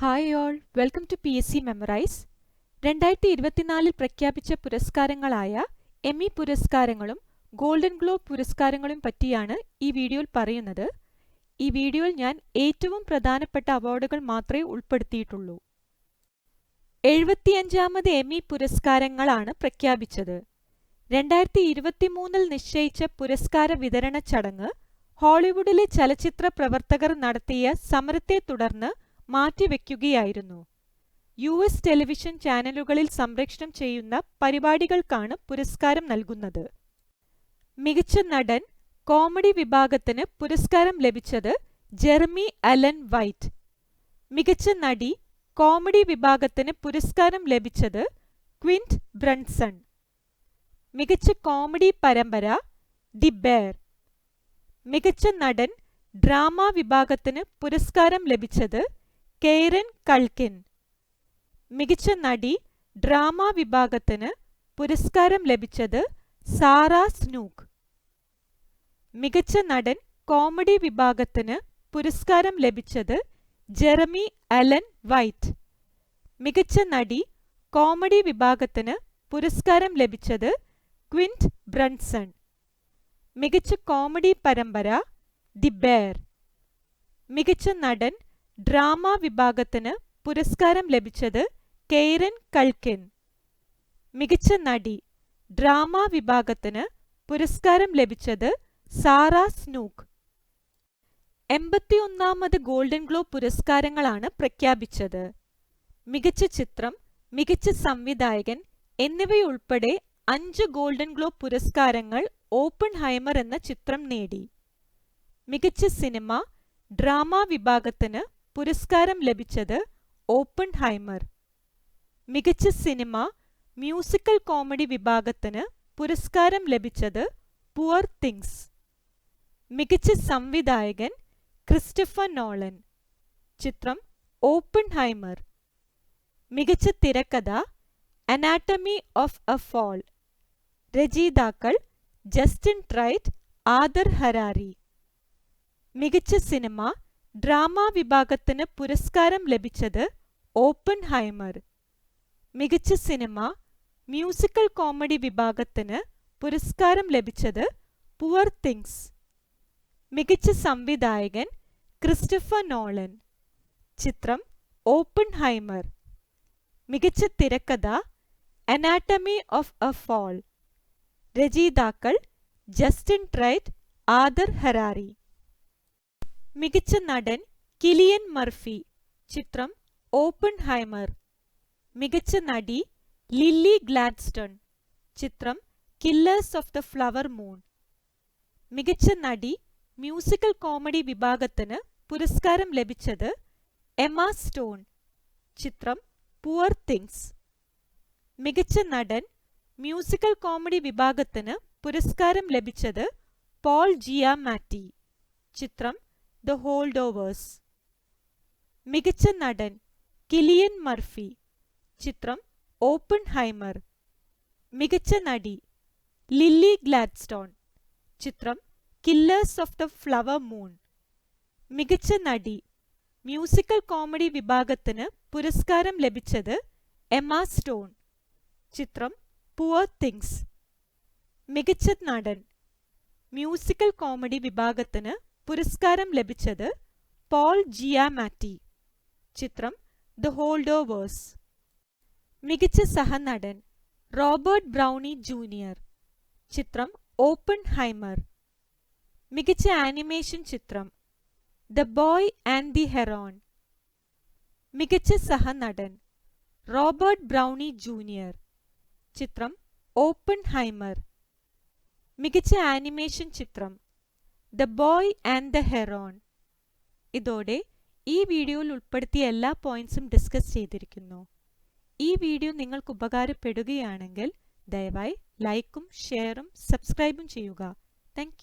Hi all welcome to P S C memorize രണ്ടായിരത്തി ഇരുപത്തിനാലിൽ പ്രഖ്യാപിച്ച പുരസ്കാരങ്ങളായ എമ്മി പുരസ്കാരങ്ങളും ഗോൾഡൻ ഗ്ലോബ് പുരസ്കാരങ്ങളും പറ്റിയാണ് ഈ വീഡിയോയിൽ പറയുന്നത്. ഈ വീഡിയോയിൽ ഞാൻ ഏറ്റവും പ്രധാനപ്പെട്ട അവാർഡുകൾ മാത്രമേ ഉൾപ്പെടുത്തിയിട്ടുള്ളൂ. എഴുപത്തിയഞ്ചാമത് എമ്മി പുരസ്കാരങ്ങളാണ് പ്രഖ്യാപിച്ചത്. രണ്ടായിരത്തി ഇരുപത്തിമൂന്നിൽ നിശ്ചയിച്ച പുരസ്കാര വിതരണ ചടങ്ങ് ഹോളിവുഡിലെ ചലച്ചിത്ര പ്രവർത്തകർ നടത്തിയ സമരത്തെ തുടർന്ന് മാറ്റിവെക്കുകയായിരുന്നു. യു എസ് ടെലിവിഷൻ ചാനലുകളിൽ സംപ്രേക്ഷണം ചെയ്യുന്ന പരിപാടികൾക്കാണ് പുരസ്കാരം നൽകുന്നത്. മികച്ച നടൻ കോമഡി വിഭാഗത്തിന് പുരസ്കാരം ലഭിച്ചത് ജെർമി അലൻ വൈറ്റ്. മികച്ച നടി കോമഡി വിഭാഗത്തിന് പുരസ്കാരം ലഭിച്ചത് ക്വിന്റ് ബ്രൺസൺ. മികച്ച കോമഡി പരമ്പര ദി ബെയർ. മികച്ച നടൻ ഡ്രാമ വിഭാഗത്തിന് പുരസ്കാരം ലഭിച്ചത് കെയ്റൻ കൾക്കിൻ മികച്ച നടി ഡ്രാമ വിഭാഗത്തിന് പുരസ്കാരം ലഭിച്ചത് സാറ സ്നൂക്ക് മികച്ച നടൻ കോമഡി വിഭാഗത്തിന് പുരസ്കാരം ലഭിച്ചത് ജെറമി അലൻ വൈറ്റ്. മികച്ച നടി കോമഡി വിഭാഗത്തിന് പുരസ്കാരം ലഭിച്ചത് ക്വിന്റ് ബ്രൺസൺ. മികച്ച കോമഡി പരമ്പര ദി ബെയർ. മികച്ച നടൻ ഡ്രാമ വിഭാഗത്തിന് പുരസ്കാരം ലഭിച്ചത് കെയ്റൻ കൾക്കിൻ മികച്ച നടി ഡ്രാമ വിഭാഗത്തിന് പുരസ്കാരം ലഭിച്ചത് സാറ സ്നൂക്ക്. എൺപത്തിയൊന്നാമത് ഗോൾഡൻ ഗ്ലോബ് പുരസ്കാരങ്ങളാണ് പ്രഖ്യാപിച്ചത്. മികച്ച ചിത്രം മികച്ച സംവിധായകൻ എന്നിവയുൾപ്പെടെ അഞ്ച് ഗോൾഡൻ ഗ്ലോബ് പുരസ്കാരങ്ങൾ ഓപ്പൺ ഹൈമർ എന്ന ചിത്രം നേടി. മികച്ച സിനിമ ഡ്രാമ വിഭാഗത്തിന് പുരസ്കാരം ലഭിച്ചത് ഓപ്പൺ ഹൈമർ മികച്ച സിനിമ മ്യൂസിക്കൽ കോമഡി വിഭാഗത്തിന് പുരസ്കാരം ലഭിച്ചത് പുവർ തിങ്സ്. മികച്ച സംവിധായകൻ ക്രിസ്റ്റഫർ നോളൻ. ചിത്രം ഓപ്പൺ ഹൈമർ മികച്ച തിരക്കഥ അനാട്ടമി ഓഫ് എ ഫോൾ. രചയിതാക്കൾ ജസ്റ്റിൻ ട്രൈറ്റ് ആദർ ഹരാരി. മികച്ച സിനിമ ഡ്രാമ വിഭാഗത്തിന് പുരസ്കാരം ലഭിച്ചത് ഓപ്പൺ ഹൈമർ മികച്ച സിനിമ മ്യൂസിക്കൽ കോമഡി വിഭാഗത്തിന് പുരസ്കാരം ലഭിച്ചത് പുവർ തിങ്സ്. മികച്ച സംവിധായകൻ ക്രിസ്റ്റഫർ നോളൻ. ചിത്രം ഓപ്പൺ ഹൈമർ മികച്ച തിരക്കഥ അനാട്ടമി ഓഫ് എ ഫോൾ. രചയിതാക്കൾ ജസ്റ്റിൻ ട്രൈറ്റ് ആദർ ഹരാരി മികച്ച നടൻ കിലിയൻ മർഫി. ചിത്രം ഓപ്പൺ ഹൈമർ മികച്ച നടി ലില്ലി ഗ്ലാഡ്സ്റ്റൺ. ചിത്രം Killers of the Flower Moon. മികച്ച നടി മ്യൂസിക്കൽ കോമഡി വിഭാഗത്തിന് പുരസ്കാരം ലഭിച്ചത് എമ സ്റ്റോൺ. ചിത്രം പുവർ തിങ്സ്. മികച്ച നടൻ മ്യൂസിക്കൽ കോമഡി വിഭാഗത്തിന് പുരസ്കാരം ലഭിച്ചത് പോൾ ജിയ മാറ്റി. ചിത്രം ദ ഹോൾഡോവേഴ്സ്. മികച്ച നടൻ കിലിയൻ മർഫി. ചിത്രം ഓപ്പൺ ഹൈമർ മികച്ച നടി ലില്ലി ഗ്ലാഡ്സ്റ്റോൺ. ചിത്രം Killers of the Flower Moon. മികച്ച നടി മ്യൂസിക്കൽ കോമഡി വിഭാഗത്തിന് പുരസ്കാരം ലഭിച്ചത് എമ സ്റ്റോൺ. ചിത്രം പുവർ തിങ്സ്. മികച്ച നടൻ മ്യൂസിക്കൽ കോമഡി വിഭാഗത്തിന് പുരസ്കാരം ലഭിച്ചത് പോൾ ജിയാമാറ്റി. ചിത്രം ദ ഹോൾഡോവേഴ്സ് മികച്ച സഹനടൻ റോബർട്ട് ബ്രൗണി ജൂനിയർ. ചിത്രം ഓപ്പൺ ഹൈമർ മികച്ച ആനിമേഷൻ ചിത്രം the boy and the heron. മികച്ച സഹനടൻ റോബർട്ട് ബ്രൗണി ജൂനിയർ. ചിത്രം ഓപ്പൺ ഹൈമർ മികച്ച ആനിമേഷൻ ചിത്രം the boy and the heron ഇതോടെ ഈ വീഡിയോയിൽ ഉൾപ്പെടുത്തിയ എല്ലാ പോയിന്റ്സും ഡിസ്കസ് ചെയ്തിരിക്കുന്നു. ഈ വീഡിയോ നിങ്ങൾക്ക് ഉപകാരപ്പെടുകയാണെങ്കിൽ ദയവായി ലൈക്കും ഷെയറും സബ്സ്ക്രൈബും ചെയ്യുക. താങ്ക്